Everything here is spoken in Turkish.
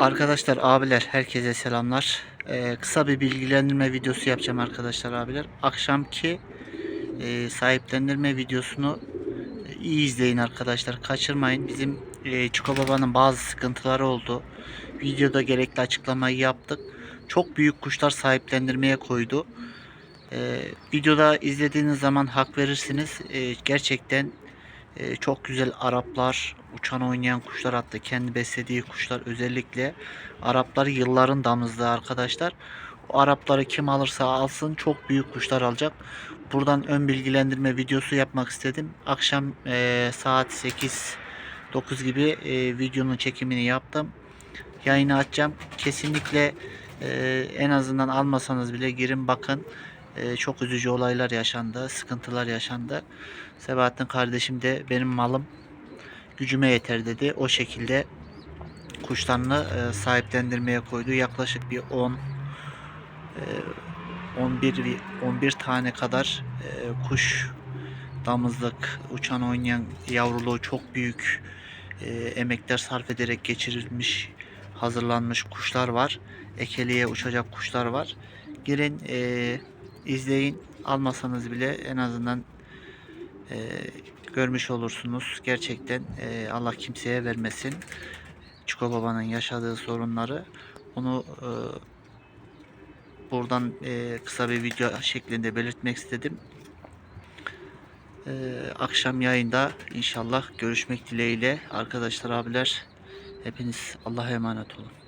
Arkadaşlar abiler herkese selamlar. Ee, kısa bir bilgilendirme videosu yapacağım arkadaşlar abiler. Akşamki e, sahiplendirme videosunu e, iyi izleyin arkadaşlar. Kaçırmayın. Bizim e, Çiko Baba'nın bazı sıkıntıları oldu. Videoda gerekli açıklamayı yaptık. Çok büyük kuşlar sahiplendirmeye koydu. Ee, videoda izlediğiniz zaman hak verirsiniz. Ee, gerçekten e, çok güzel Araplar, uçan oynayan kuşlar attı. Kendi beslediği kuşlar özellikle. Arapları yılların damızlığı arkadaşlar. O Arapları kim alırsa alsın çok büyük kuşlar alacak. Buradan ön bilgilendirme videosu yapmak istedim. Akşam e, saat 8 9 gibi e, videonun çekimini yaptım. Yayını açacağım. Kesinlikle e, en azından almasanız bile girin bakın. E, çok üzücü olaylar yaşandı, sıkıntılar yaşandı. Sebahattin kardeşim de benim malım gücüme yeter dedi. O şekilde kuşlarını e, sahiplendirmeye koydu. Yaklaşık bir 10 e, 11 vi- 11 tane kadar e, kuş damızlık uçan oynayan yavruluğu çok büyük e, emekler sarf ederek geçirilmiş hazırlanmış kuşlar var. Ekeliğe uçacak kuşlar var. Girin e, izleyin almasanız bile en azından e, görmüş olursunuz. Gerçekten e, Allah kimseye vermesin. Çiko Baba'nın yaşadığı sorunları onu e, buradan e, kısa bir video şeklinde belirtmek istedim. E, akşam yayında inşallah görüşmek dileğiyle arkadaşlar abiler hepiniz Allah'a emanet olun.